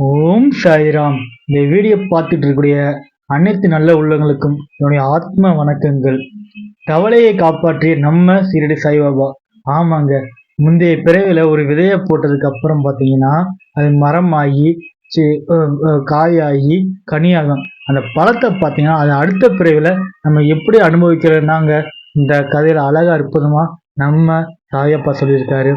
ஓம் சாய்ராம். இந்த வீடியோ பார்த்துட்டு இருக்கக்கூடிய அனைத்து நல்ல உள்ளங்களுக்கும் என்னுடைய ஆத்ம வணக்கங்கள். கவலையை காப்பாற்றிய நம்ம சீரடி சாய்பாபா. ஆமாங்க. முந்தைய பிறவில ஒரு விதையை போட்டதுக்கு அப்புறம் பார்த்தீங்கன்னா அது மரமாகி சி- காயாகி கனியாகும். அந்த பழத்தை பார்த்தீங்கன்னா அது அடுத்த பிறவில நம்ம எப்படி அனுபவிக்கிறோம்னாங்க இந்த கதையில அழகா அற்புதமா நம்ம சாயப்பா சொல்லியிருக்காரு.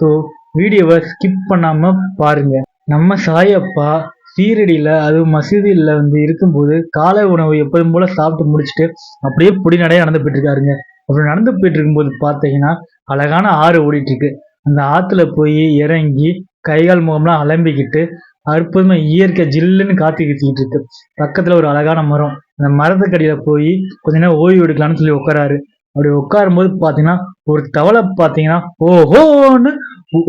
ஸோ வீடியோவை ஸ்கிப் பண்ணாம பாருங்க. நம்ம சாயப்பா சீரடியில் அது மசூதியில் வந்து இருக்கும்போது காலை உணவு எப்போதும் போல சாப்பிட்டு முடிச்சுட்டு அப்படியே பொடி நடந்து போயிட்டு இருக்காருங்க அப்படி நடந்து போயிட்டு இருக்கும்போது பார்த்தீங்கன்னா அழகான ஆறு ஓடிட்டு இருக்கு அந்த ஆற்றுல போய் இறங்கி கைகால் முகம்லாம் அலம்பிக்கிட்டு அற்புதமாக இயற்கை ஜில்லுன்னு காத்து கத்திக்கிட்டு இருக்கு பக்கத்தில் ஒரு அழகான மரம். அந்த மரத்துக்கடியில் போய் கொஞ்ச நேரம் ஓய்வு எடுக்கலாம்னு சொல்லி உட்காராரு. அப்படி உட்காரும்போது பார்த்தீங்கன்னா ஒரு தவளை பார்த்தீங்கன்னா ஓஹோன்னு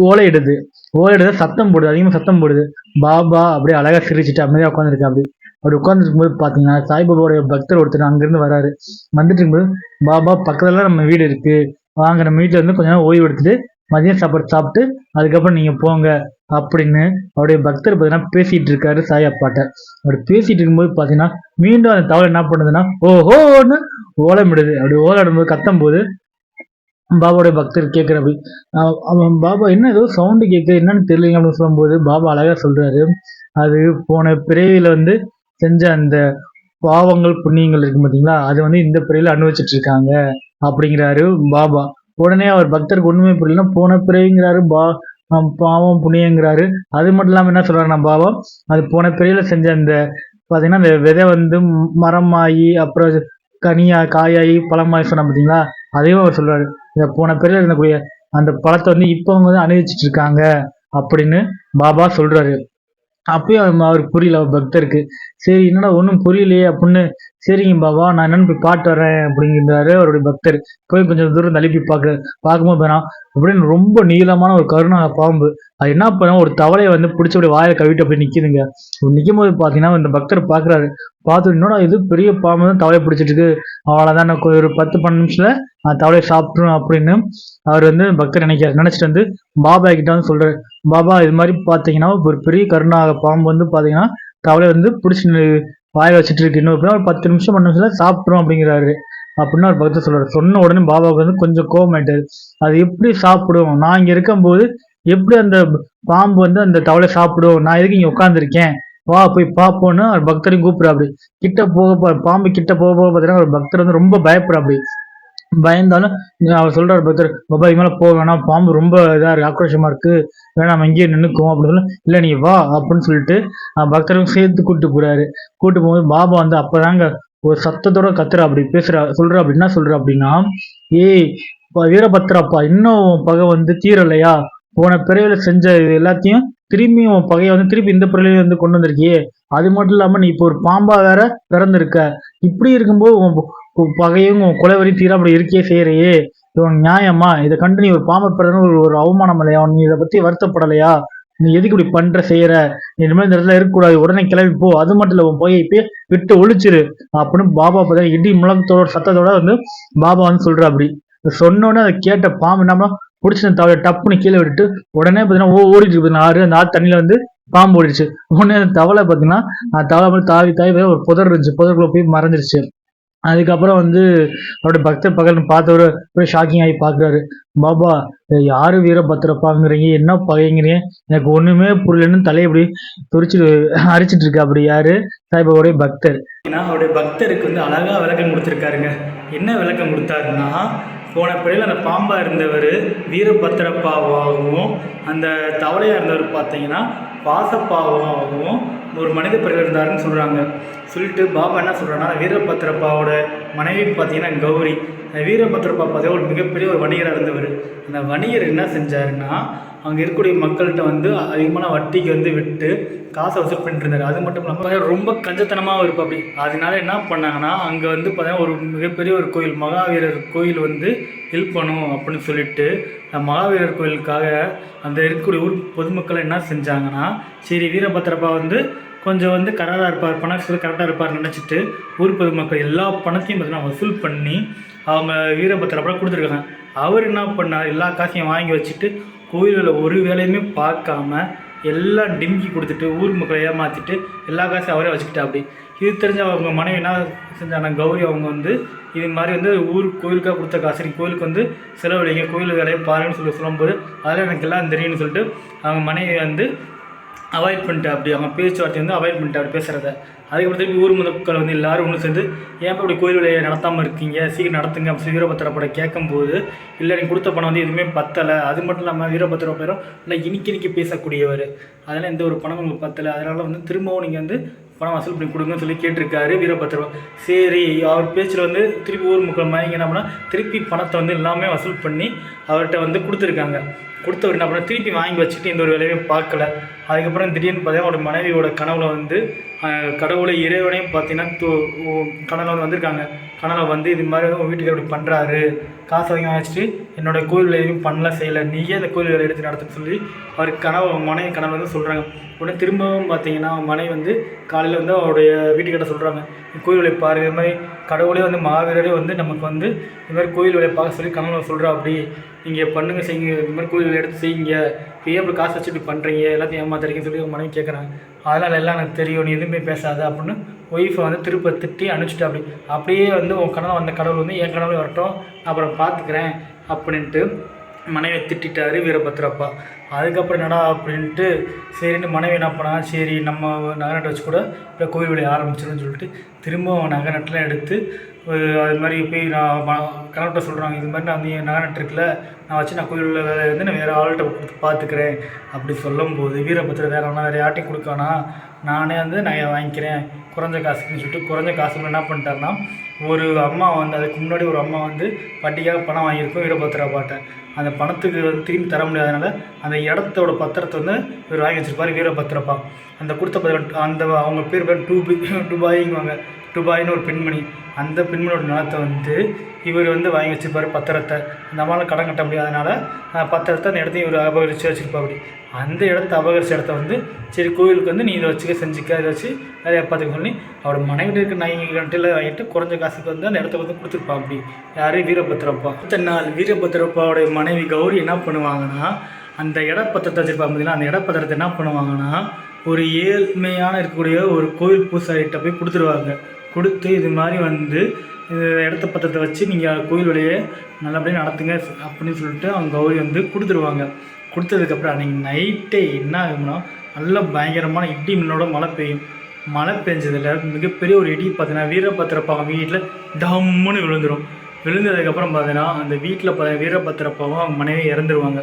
ஓலையிடுது ஓலையிடுது சத்தம் போடுது அதிகமாக சத்தம் போடுது. பாபா அப்படியே அழகாக சிரிச்சுட்டு அமைதியாக உட்காந்துருக்கு அப்படி. அப்படி உட்காந்துருக்கும் போது பார்த்தீங்கன்னா சாய்பாபாவுடைய பக்தர் ஒருத்தர் அங்கேருந்து வராரு. வந்துட்டு இருக்கும்போது பாபா பக்கத்துல நம்ம வீடு இருக்கு. வாங்க நம்ம வீட்டில் இருந்து கொஞ்ச நேரம் ஓய்வு எடுத்துட்டு மதியம் சாப்பாடு சாப்பிட்டு அதுக்கப்புறம் நீங்க போங்க அப்படின்னு அவருடைய பக்தர் பார்த்தீங்கன்னா பேசிட்டு இருக்காரு சாய் அப்பாட்ட. அப்படி பேசிட்டு இருக்கும்போது பார்த்தீங்கன்னா மீண்டும் அந்த தவளை என்ன பண்ணுதுன்னா ஓஹோன்னு ஓலமிடுது அப்படி ஓலாடும்போது கத்தும் போது பாபாவுடைய பக்தர் கேட்குற அவன் பாபா என்ன ஏதோ சவுண்டு கேட்குது என்னன்னு தெரியலைங்க அப்படின்னு சொல்லும்போது பாபா அழகாக சொல்கிறாரு அது போன பிறவியில வந்து செஞ்ச அந்த பாவங்கள் புண்ணியங்கள் இருக்கு பார்த்தீங்களா அது வந்து இந்த பிறவியில அனுபவிச்சுட்டு இருக்காங்க அப்படிங்கிறாரு பாபா. உடனே அவர் பக்தருக்கு ஒன்றுமே புரியலன்னா போன பிறவிங்கிறாரு பா பாவம் புண்ணியங்கிறாரு. அது மட்டும் இல்லாமல் என்ன சொல்றாருன்னா பாபா அது போன பிறவியில செஞ்ச அந்த பார்த்தீங்கன்னா அந்த விதை வந்து மரமாகி அப்புறம் கனியாக கனியா காயாகி பழமாகி சொன்ன பார்த்தீங்களா அதையும் அவர் சொல்கிறாரு இந்த போன பிறவில இருந்தக்கூடிய அந்த பழத்தை வந்து இப்போ அவங்க வந்து அனுபவிச்சுட்டு இருக்காங்க அப்படின்னு பாபா சொல்றாரு. அப்பயும் அவருக்கு புரியல அவர் பக்தருக்கு. சரி என்னடா ஒன்றும் புரியலையே அப்படின்னு சரிங்க பாபா நான் என்னன்னு போய் பாட்டு வரேன் அப்படிங்கிறாரு அவருடைய பக்தர். போய் கொஞ்சம் தூரம் தள்ளி போய் பார்க்க பார்க்கும்போது போனா அப்படின்னு ரொம்ப நீளமான ஒரு கருணாக பாம்பு. அது என்ன பண்ண ஒரு தவளையை வந்து பிடிச்ச அப்படி வாயை கவிட்டு அப்படி நிற்கிதுங்க நிற்கும் போது பார்த்தீங்கன்னா இந்த பக்தர் பார்க்குறாரு பார்த்து என்னோட இது பெரிய பாம்பு தான் தவளையை பிடிச்சிட்டு இருக்கு. அவ்வளோதான் நான் ஒரு பத்து பன்னெண்டு நிமிஷத்துல நான் தவளையை சாப்பிட்றோம் அப்படின்னு அவர் வந்து பக்தர் நினைக்கிறார். நினைச்சிட்டு வந்து பாபா கிட்ட வந்து சொல்றாரு. பாபா இது மாதிரி பார்த்தீங்கன்னா ஒரு பெரிய கருணாக பாம்பு வந்து பார்த்தீங்கன்னா தவளை வந்து பிடிச்சி வாய் வச்சுட்டு இருக்கு. இன்னும் ஒரு பத்து நிமிஷம் பண்ண நிமிஷம் சாப்பிட்றோம் அப்படிங்கிறாரு. அப்படின்னு ஒரு பக்தர் சொல்றாரு. சொன்ன உடனே பாபாவுக்கு வந்து கொஞ்சம் கோவம் ஆயிட்டாரு. அது எப்படி சாப்பிடும்? நான் இங்க இருக்கும்போது எப்படி அந்த பாம்பு வந்து அந்த தவளை சாப்பிடும்? நான் எதுக்கு இங்க உட்காந்துருக்கேன் வா போய் பார்ப்போன்னு ஒரு பக்தரையும் கூப்பிடுறா அப்படி கிட்ட போக பாம்பு கிட்ட போக போக பார்த்தீங்கன்னா ஒரு பக்தர் வந்து ரொம்ப பயப்படுறாப்படி பயந்தாலும் அவர் சொல்றாரு பக்தர் பாபா இது மேலே போக வேணாம். பாம்பு ரொம்ப இதாக இருக்கு ஆக்ரோஷமா இருக்கு. வேணாம் நம்ம இங்கேயே நின்றுக்கும் அப்படின்னு சொல்லி இல்லை நீ வா அப்படின்னு சொல்லிட்டு பக்தரும் சேர்த்து கூட்டு போறாரு. கூட்டு போகும்போது பாபா வந்து அப்பதாங்க ஒரு சத்தத்தோட கத்துறா அப்படி பேசுற சொல்ற அப்படின்னா சொல்ற அப்படின்னா ஏய் வீரபத்ராப்பா வீரபத்ரப்பா இன்னும் உன் பகை வந்து தீரலையா? போன பிறவில செஞ்ச இது எல்லாத்தையும் திரும்பி உன் பகையை வந்து திருப்பி இந்த பிறவிலையும் வந்து கொண்டு வந்திருக்கியே. அது மட்டும் இல்லாம நீ இப்போ ஒரு பாம்பா வேற பிறந்திருக்க. இப்படி இருக்கும்போது உன் பகையும் உன் கொலைவரி தீர அப்படி இருக்கே செய்யறையே. இது நியாயமா? இதை கண்டு நீ ஒரு பாம்பை ஒரு ஒரு அவமானம் இல்லையா? நீ இதை பத்தி வருத்தப்படலையா? நீ எதுக்கு இப்படி பண்ற செய்யற? நீ இனிமேல் இந்த இடத்துல இருக்கக்கூடாது. உடனே கிளம்பி போ. அது மட்டும் இல்ல உன் போய் இப்பயே விட்டு ஒழிச்சிரு. அப்படின்னு பாபா பார்த்தா இடி முழக்கத்தோட சத்தத்தோட வந்து பாபா வந்து சொல்ற அப்படி. சொன்னோடனே அதை கேட்ட பாம்பு என்ன பிடிச்ச தவளை டப்புன்னு கீழே விட்டுட்டு உடனே பார்த்தீங்கன்னா ஓ ஓடிட்டு இருக்கு ஆறு அந்த ஆறு தண்ணியில வந்து பாம்பு ஓடிடுச்சு. உடனே அந்த தவளை பார்த்தீங்கன்னா தவளை வந்து தாவி தாவி ஒரு புதர் இருந்துச்சு. புதருக்குள்ள போய் மறைஞ்சிருச்சு. அதுக்கப்புறம் வந்து அவருடைய பக்தர் பகல்னு பார்த்தவரு போய் ஷாக்கிங் ஆகி பார்க்குறாரு. பாபா இதை யாரு வீரபத்திரப்பாங்கிறீங்க? என்ன பகைங்கிறீங்க? எனக்கு ஒன்றுமே புரியலன்னு தலையை இப்படி துரிச்சு அரிச்சிட்டு இருக்கா அப்படி யாரு? சாய்பாபாவுடைய பக்தர். ஏன்னா அவருடைய பக்தருக்கு வந்து அழகா விளக்கம் கொடுத்துருக்காருங்க. என்ன விளக்கம் கொடுத்தாருன்னா போன பிறகு அந்த பாம்பாக இருந்தவர் வீரபத்திரப்பாவாகவும் அந்த தவளையாக இருந்தவர் பார்த்தீங்கன்னா பாசப்பாவாகவும் ஒரு மனித பிறகு இருந்தாருன்னு சொல்கிறாங்க சொல்லிட்டு பாபா என்ன சொல்கிறாங்கன்னா வீரபத்திரப்பாவோட மனைவி பார்த்தீங்கன்னா கௌரி. அந்த வீரபத்திரப்பா பார்த்தீங்கன்னா ஒரு மிகப்பெரிய ஒரு வணிகராக இருந்தவர். அந்த வணிகர் என்ன செஞ்சாருன்னா அங்கே இருக்கக்கூடிய மக்கள்கிட்ட வந்து அதிகமான வட்டிக்கு வந்து விட்டு காசை வசூல் பண்ணிட்டு அது மட்டும் இல்லாமல் ரொம்ப கஞ்சத்தனமாகவும் இருக்கும் அப்படி. அதனால என்ன பண்ணாங்கன்னா அங்கே வந்து பார்த்தீங்கன்னா ஒரு மிகப்பெரிய ஒரு கோயில் மகாவீரர் கோயில் வந்து ஹெல்ப் பண்ணும் அப்படின்னு சொல்லிட்டு மகாவீரர் கோயிலுக்காக அந்த இருக்கக்கூடிய ஊர் பொதுமக்கள் என்ன செஞ்சாங்கன்னா சரி வீரபத்திரப்பா வந்து கொஞ்சம் வந்து கரெக்டாக இருப்பார் பணம் கரெக்டாக இருப்பார் நினச்சிட்டு ஊர் பொதுமக்கள் எல்லா பணத்தையும் பார்த்தீங்கன்னா வசூல் பண்ணி அவங்க வீரபத்திரப்பா கொடுத்துருக்காங்க. அவர் என்ன பண்ணார்? எல்லா காசையும் வாங்கி வச்சுட்டு கோயிலில் ஒரு வேலையுமே பார்க்காம எல்லாம் டிங்கி கொடுத்துட்டு ஊர் மக்களை ஏமாற்றிட்டு எல்லா காசையும் அவரே வச்சுக்கிட்டா அப்படி. இது தெரிஞ்ச அவங்க மனைவி என்ன செஞ்சாங்க கௌரி அவங்க வந்து இது மாதிரி வந்து ஊர் கோயிலுக்காக கொடுத்த காசு நீ கோயிலுக்கு வந்து செலவழிங்க கோயில் வேலையை பாருங்கன்னு சொல்லி சொல்லும்போது அதில் எனக்கு எல்லாம் தெரியும்னு சொல்லிட்டு அவங்க மனைவி வந்து அவாய்ட் பண்ணிட்டு அப்படி. அவங்க பேச்சுவார்த்தை வந்து அவாய்ட் பண்ணிட்டு அப்படி பேசுகிறத அதுக்கப்புறம் திருப்பி ஊர் மக்கள் வந்து எல்லாரும் ஒன்று சேர்ந்து ஏன் இப்படி கோயில் விலையை நடத்தாமல் இருக்கீங்க? சீக்கிரம் நடத்துங்க அப்படி வீரபத்திர படம் கேட்கும்போது இல்லை நீங்கள் கொடுத்த பணம் வந்து எதுவுமே பத்தலை. அது மட்டும் இல்லாமல் வீரபத்திர பேரும் இல்லை இனிக்கி இனிக்கி பேசக்கூடியவர். அதெல்லாம் எந்த ஒரு பணம் உங்களுக்கு பத்தலை. அதனால் வந்து திரும்பவும் நீங்கள் வந்து பணம் வசூல் பண்ணி கொடுங்கன்னு சொல்லி கேட்டிருக்காரு வீரபத்திரம் சரி அவர் பேச்சில் வந்து திருப்பி ஊர் மக்கள் மயங்கி என்ன பண்ணால் திருப்பி பணத்தை வந்து எல்லாமே வசூல் பண்ணி அவர்கிட்ட வந்து கொடுத்துருக்காங்க. கொடுத்தவர் என்ன பண்ணால் திருப்பி வாங்கி வச்சுட்டு எந்த ஒரு வேலையுமே பார்க்கல. அதுக்கப்புறம் திடீர்னு பார்த்தீங்கன்னா அவரோட மனைவியோட கனவுல வந்து கடவுளை இறைவனையும் பார்த்தீங்கன்னா கணவன் வந்து வந்திருக்காங்க. கணவன் வந்து இது மாதிரி உங்கள் வீட்டுக்கு இப்படி பண்ணுறாரு காசு அதிகமாக வச்சுட்டு என்னோட கோயில் எதுவும் பண்ணல செய்யலை. நீயே அந்த கோயில் எடுத்து நடத்துன்னு சொல்லி அவர் கனவு மனைவி கணவன் வந்து சொல்கிறாங்க உடனே திரும்பவும் பார்த்தீங்கன்னா அவன் மனைவி வந்து காலையில் வந்து அவருடைய வீட்டுக்கிட்ட சொல்கிறாங்க கோயில் வேலையை பாரு இது மாதிரி கடவுளே வந்து மாவீரரே வந்து நமக்கு வந்து இது மாதிரி கோயில் உழைப்பாக பார்க்க சொல்லி கணவன் சொல்கிறா அப்படி. நீங்கள் பண்ணுங்க செய்யுங்க இது மாதிரி கோயில் எடுத்து செய்யுங்க. இப்போ ஏன் இப்படி காசு வச்சு இப்படி பண்ணுறீங்க எல்லாத்தையும் ஏமாத்துறீங்கன்னு சொல்லி மனைவி கேட்குறாங்க அதனால் எல்லாம் எனக்கு தெரியும் நீ எதுவுமே பேசாத அப்படின்னு ஒய்ஃபை வந்து திருப்ப திட்டி அனுப்பிச்சிட்டு அப்படி. அப்படியே வந்து உன் கணவன் வந்த கடவுள் வந்து என் கடவுளே வரட்டும் அப்புறம் பார்த்துக்கிறேன் அப்படின்ட்டு மனைவியை திட்டாரு வீரபத்ரப்பா. அதுக்கப்புறம் என்னடா அப்படின்ட்டு சரின்னு மனைவி என்ன பண்ணா சரி நம்ம நகை நட்டு வச்சு கூட இப்போ கோயில் வேலையை ஆரம்பிச்சிடும்னு சொல்லிட்டு திரும்ப அவன் நகை நட்டுலாம் எடுத்து அது மாதிரி போய் நான் கலெக்டர் சொல்கிறாங்க இது மாதிரி நான் நீ என் நகை நட்டு இருக்குல்ல நான் வச்சு நான் கோயில் வேலையை வந்து நான் வேறு ஆள்கிட்ட கொடுத்து பார்த்துக்கிறேன். அப்படி சொல்லும்போது வீரபத்திர வேறு ஒன்றா வேறு யார்ட்டையும் கொடுக்கானா நானே வந்து நகையை வாங்கிக்கிறேன். குறைஞ்ச காசுக்குன்னு சொல்லிட்டு குறைஞ்ச காசுக்கு என்ன பண்ணிட்டாருன்னா ஒரு அம்மா வந்து அதுக்கு முன்னாடி ஒரு அம்மா வந்து வட்டிக்காக பணம் வாங்கியிருக்கோம் வீரபத்திரா பாட்டை. அந்த பணத்துக்கு வந்து திரும்பி தர முடியாதனால அந்த இடத்தோட பத்திரத்தை வந்து இவர் வாங்கி வச்சிருப்பார் வீரபத்திரப்பா அந்த கொடுத்த பத்திரம் அந்த அவங்க பேர் பேர் டூபி டுபாய்ங்குவாங்க. டுபாய்னு ஒரு பெண்மணி அந்த பெண்மணியோட நிலத்தை வந்து இவர் வந்து வாங்கி வச்சிருப்பாரு பத்திரத்தை. அந்த அம்மாவில் கடன் கட்ட முடியாதனால பத்திரத்தை அந்த இடத்தையும் இவர் அபகரித்து வச்சிருப்பா அப்படி. அந்த இடத்த அபகரித்த இடத்த வந்து சரி கோவிலுக்கு வந்து நீ இதை வச்சுக்க செஞ்சுக்க இதை வச்சு நிறைய பார்த்துக்க சொல்லி அவரோட மனைவிட்டு இருக்க நாய்க்கு கண்டில் வாங்கிட்டு குறைஞ்ச காசுக்கு வந்து அந்த இடத்த வந்து கொடுத்துருப்பா அப்படி. யாரு? வீரபத்திரப்பா அடுத்த நாள் வீரபத்திரப்பாவோடைய மனைவி கௌரி என்ன பண்ணுவாங்கன்னா அந்த இடப்பத்திரத்தை வச்சிருப்பா பார்த்தீங்கன்னா அந்த இடப்பத்திரத்தை என்ன பண்ணுவாங்கன்னா ஒரு ஏழ்மையான இருக்கக்கூடிய ஒரு கோயில் பூசாரிகிட்ட போய் கொடுத்துருவாங்க. கொடுத்து இது மாதிரி வந்து இடத்த பத்திரத்தை வச்சு நீங்கள் கோயில் வேலையை நல்லபடியாக நடத்துங்க அப்படின்னு சொல்லிட்டு அவங்க கௌரி வந்து கொடுத்துருவாங்க. கொடுத்ததுக்கப்புறம் அன்றைக்கி நைட்டே என்ன ஆகும்னா நல்ல பயங்கரமான இடி மின்னோட மழை பெய்யும். மழை பெஞ்சதில் மிகப்பெரிய ஒரு இடி பார்த்தீங்கன்னா வீரபத்திரப்பாங்க வீட்டில் டம்முன்னு விழுந்துடும் விழுந்ததுக்கப்புறம் பார்த்தீங்கன்னா அந்த வீட்டில் பார்த்தீங்கன்னா வீரபத்திரப்பாவும் அவங்க மனைவி இறந்துருவாங்க.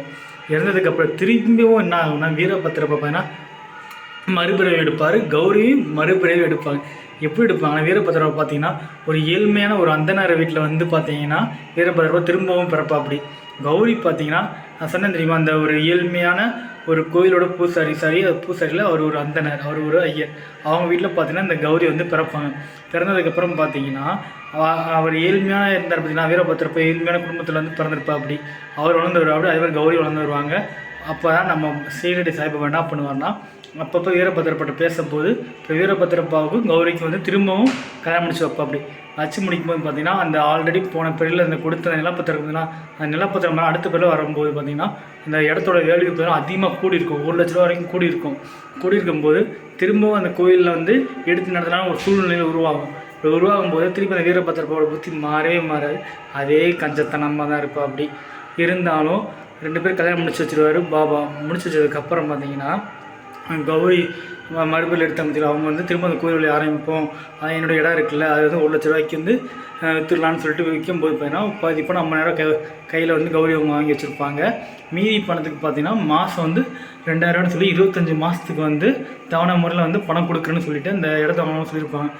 இறந்ததுக்கப்புறம் திரும்பியும் என்ன ஆகும்னா வீரபத்திரப்பா பார்த்தீங்கன்னா மறுபிறவி எடுப்பார். கௌரியும் மறுபிறவி எடுப்பாங்க. எப்படி எடுப்பாங்க வீரபத்ரவை பார்த்தீங்கன்னா ஒரு ஏழ்மையான ஒரு அந்தனார வீட்டில் வந்து பார்த்தீங்கன்னா வீரபத்ரவை திரும்பவும் பிறப்பா அப்படி. கௌரி பார்த்தீங்கன்னா நான் சொன்னேன் தெரியுமா அந்த ஒரு ஏழ்மையான ஒரு கோயிலோட பூசாரி சாரி அது பூசாரியில் அவர் ஒரு அந்தனர் அவர் ஒரு ஐயர். அவங்க வீட்டில் பார்த்தீங்கன்னா இந்த கௌரி வந்து பிறப்பாங்க. பிறந்ததுக்கப்புறம் பார்த்தீங்கன்னா அவர் ஏழ்மையான இருந்தார் பார்த்தீங்கன்னா வீரபத்திரப்ப ஏழ்மையான குடும்பத்தில் வந்து பிறந்திருப்பா அப்படி. அவர் வளர்ந்து வருவார் அதே மாதிரி கௌரி வளர்ந்து வருவாங்க. அப்போ தான் நம்ம சீரடி சாய்பாபா என்ன பண்ணுவார்னா அப்பப்போ வீரபத்திரப்பட்ட பேசும்போது இப்போ வீரபத்திரப்பாவுக்கும் கௌரிக்கும் வந்து திரும்பவும் கல்யாணம் முடிச்சு வைப்பா அப்படி. வச்சு முடிக்கும்போது பார்த்தீங்கன்னா அந்த ஆல்ரெடி போன பிறகு அந்த கொடுத்த நிலப்பத்திரம் இருந்ததுன்னா அந்த நிலப்பத்திரம் அடுத்த பிறகு வரும்போது பார்த்தீங்கன்னா அந்த இடத்தோட வேல்யூ பார்த்தீங்கன்னா அதிகமாக கூடி இருக்கும் ஒரு லட்ச ரூபா வரைக்கும் கூடி இருக்கும் கூடி திரும்பவும் அந்த கோயிலில் வந்து எடுத்து நடத்தினாலும் ஒரு சூழ்நிலையில் உருவாகும். இப்படி உருவாகும் போது திருப்பி அந்த வீரபத்திரப்பாவோட புத்தி மாறவே மாறாது. அதே கஞ்சத்தனமாக தான் இருப்பா அப்படி. இருந்தாலும் ரெண்டு பேர் கல்யாணம் முடிச்சு வச்சுருவாரு பாபா. முடிச்சு வச்சதுக்கப்புறம் பார்த்தீங்கன்னா கௌரி மறுபடியில் மறுபடியும் எடுத்த அவங்க வந்து திரும்ப அந்த கோயில் வழியை ஆரம்பிப்போம். அது என்னோட இடம் இருக்குல்ல அது வந்து ஒரு லட்ச ரூபாய்க்கு வந்து விற்றுலான்னு சொல்லிட்டு விற்கும் போது பார்த்தீங்கன்னா இப்போ பணம் நேரம் கை கையில் வந்து கௌரி அவங்க வாங்கி வச்சுருப்பாங்க. மீதி பணத்துக்கு பார்த்தீங்கன்னா மாதம் வந்து ரெண்டாயிரம்னு சொல்லி இருபத்தஞ்சி மாதத்துக்கு வந்து தவணை முறையில் வந்து பணம் கொடுக்குறேன்னு சொல்லிட்டு அந்த இடத்த வாங்கணும்னு சொல்லியிருப்பாங்க.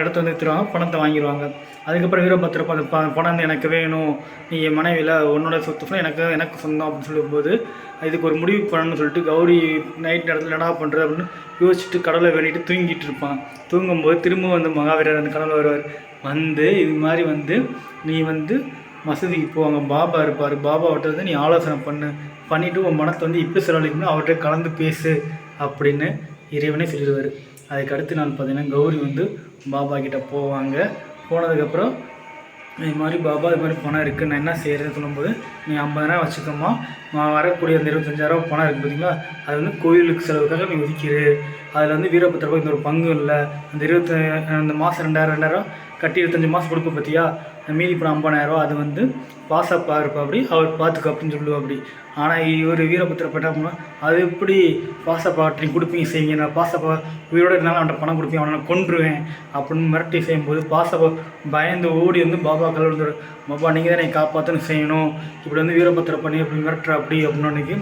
இடத்த வந்து எடுத்துருவாங்க பணத்தை வாங்கிடுவாங்க அதுக்கப்புறம் வீரபத்திரப்பா அந்த ப- பணம் எனக்கு வேணும் நீ என் மனைவியில் உன்னோட சொத்து ஃபுல்லாக எனக்கு எனக்கு சொந்தம் அப்படின்னு சொல்லும்போது இதுக்கு ஒரு முடிவு பண்ணணும்னு சொல்லிட்டு கௌரி நைட் நேரத்தில் என்ன பண்ணுறது அப்படின்னு யோசிச்சுட்டு கடவுளை வேண்டிட்டு தூங்கிட்டு இருப்பான். தூங்கும்போது திரும்ப வந்து மகாவீரர் அந்த கடவுளை வருவார். வந்து இது மாதிரி வந்து நீ வந்து மசூதிக்கு போவாங்க பாபா இருப்பார். பாபாவிட்ட வந்து நீ ஆலோசனை பண்ணு. பண்ணிவிட்டு உன் மனத்தை வந்து இப்போ செலவழிக்கணும் அவர்கிட்ட கலந்து பேசு அப்படின்னு இறைவனே சொல்லிடுவார். அதுக்கு அடுத்த நாள் பார்த்தீங்கன்னா கௌரி வந்து பாபா கிட்டே போவாங்க. போனதுக்கப்புறம் இது மாதிரி பாபா இது மாதிரி பணம் இருக்குது நான் என்ன செய்கிறேன்னு சொல்லும்போது நீ ஐம்பதாயிரம் வச்சுக்கோமா நான் வரக்கூடிய அந்த இருபத்தஞ்சாயிரம் பணம் இருக்குது பார்த்தீங்களா? அது வந்து கோயிலுக்கு செலவுக்காக நீ ஒதுக்கிடு அதில் வந்து வீரபத்திரப்பா இந்த ஒரு பங்கு இல்லை. அந்த இருபத்தி அந்த மாதம் ரெண்டாயிரம் ரெண்டாயிரம் கட்டி இருபத்தஞ்சி மாதம் கொடுப்ப பார்த்தியா மீதி இப்போ ஐம்பதாயிரரூவா அது வந்து பாசப்பா இருப்பா அவர் பார்த்துக்க அப்படின்னு சொல்லுவா அப்படி ஆனால் இவர் வீரபத்திரப்பா என்ன அது எப்படி பாசப்பா நீ கொடுப்பீங்க செய்யுங்க நான் பாசப்பா உயிரோட இருந்தாலும் அவன்கிட்ட பணம் கொடுப்பீங்க அவனை கொன்றுவேன் அப்படின்னு மிரட்டி செய்யும்போது பாசப்பா பயந்து ஓடி வந்து பாபா கலந்து பாபா நீங்கள் தான் என்னை காப்பாற்றணும் செய்யணும். இப்படி வந்து வீரபத்திர பண்ணி இப்படி மிரட்டுற அப்படி அப்படின்னு அன்னைக்கு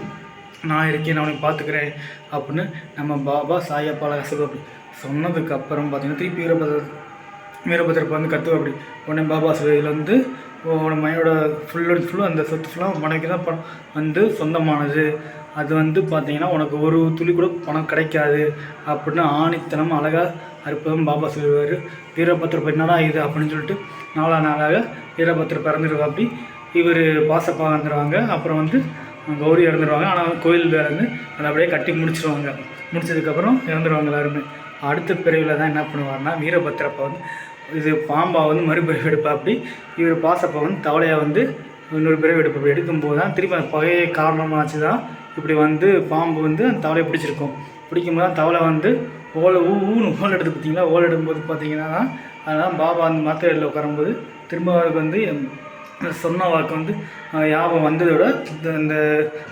நான் இருக்கேன் நான் உனக்கு பார்த்துக்கிறேன் அப்படின்னு நம்ம பாபா சாயப்பால கசப்பு அப்படி சொன்னதுக்கு அப்புறம் பார்த்தீங்கன்னா திருப்பி வீரபத்திர வீரபத்திரப்ப வந்து கத்துவ அப்படி. உடனே பாபா இதில் வந்து உன மையோட ஃபுல் அண்ட் ஃபுல்லும் அந்த சொத்து ஃபுல்லாக உனக்கு தான் பணம் வந்து சொந்தமானது. அது வந்து பார்த்தீங்கன்னா உனக்கு ஒரு துளி கூட பணம் கிடைக்காது அப்படின்னு ஆணித்தனம் அழகாக அற்புதம் பாபா சொல்லுவார். வீரபத்திர என்னடா இது அப்படின்னு சொல்லிட்டு நாலா நாளாக வீரபத்திர பிறந்துருவாப்படி இவர் பாசப்பா வந்துடுவாங்க அப்புறம் வந்து கௌரி இறந்துருவாங்க. ஆனால் கோயில் வேலை வந்து அதை அப்படியே கட்டி முடிச்சிருவாங்க. முடிச்சதுக்கப்புறம் இறந்துருவாங்க எல்லாருமே. அடுத்த பிரிவில் தான் என்ன பண்ணுவார்னா வீரபத்திரப்பா வந்து இது பாம்பா வந்து மறுபிறவி எடுப்பா அப்படி. இவர் பாசப்பா வந்து தவளையை வந்து இன்னொரு பிறவி எடுப்பா. அப்படி எடுக்கும்போது தான் திருப்பி அந்த பகையை காரணமாச்சு தான் இப்படி வந்து பாம்பு வந்து அந்த தவளையை பிடிச்சிருக்கும். பிடிக்கும்போது தான் தவளை வந்து ஓலை ஊ ஊன்னு ஓல் எடுத்து பார்த்தீங்களா ஓல் எடுக்கும்போது பார்த்தீங்கன்னா அதனால் பாபா அந்த மாத்திரையில் உட்காரும்போது திரும்ப அவருக்கு வந்து சொன்ன வாக்கு வந்து யாபம் ஞாபகம் வந்ததோட இந்த- இந்த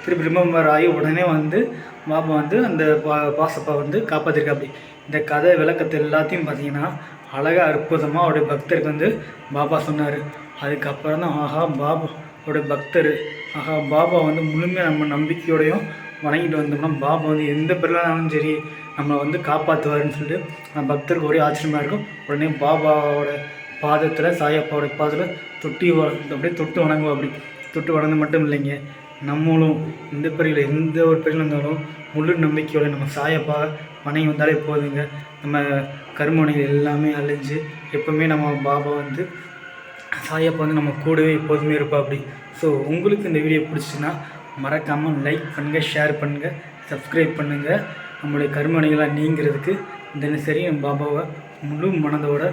திருப்பி ரிமம்பர் ஆகி உடனே வந்து பாபா வந்து அந்த பா பாசப்பா வந்து காப்பாற்றிருக்கா அப்படி. இந்த கதை விளக்கத்தை எல்லாத்தையும் பார்த்தீங்கன்னா அழகாக அற்புதமாக அவருடைய பக்தருக்கு வந்து பாபா சொன்னார். அதுக்கப்புறம் தான் ஆஹா பாபா அவருடைய பக்தர். ஆஹா பாபா வந்து முழுமையாக நம்ம நம்பிக்கையோடையும் வணங்கிட்டு வந்தோம்னா பாபா வந்து எந்த பிறலானாலும் சரி நம்மளை வந்து காப்பாற்றுவாருன்னு சொல்லிட்டு அந்த பக்தருக்கு ஒரே ஆச்சரியமாக இருக்கும். உடனே பாபாவோட பாதத்தில் சாயப்பாவோட பாதத்தில் தொட்டி வ- அப்படியே தொட்டு வணங்குவோம் அப்படி. தொட்டு வணங்க மட்டும் இல்லைங்க. நம்மளும் இந்த பிறையில் எந்த ஒரு பிறையில் இருந்தாலும் முழு நம்பிக்கையோடு நம்ம சாயப்பா வணங்கி வந்தாலே போதுங்க. நம்ம கருமனைகள் எல்லாமே அழிஞ்சு எப்போவுமே நம்ம பாபா வந்து சாயப்பா வந்து நம்ம கூடவே எப்போதுமே இருப்பா அப்படி ஸோ உங்களுக்கு இந்த வீடியோ பிடிச்சின்னா மறக்காமல் லைக் பண்ணுங்கள் ஷேர் பண்ணுங்கள் சப்ஸ்கிரைப் பண்ணுங்கள் நம்மளுடைய கருமனைகளாக நீங்கிறதுக்கு தினசரி நம்ம பாபாவை முழு மனதோட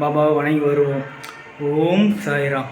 பாபாவை வணங்கி வருவோம். ஓம் சாய்ராம்.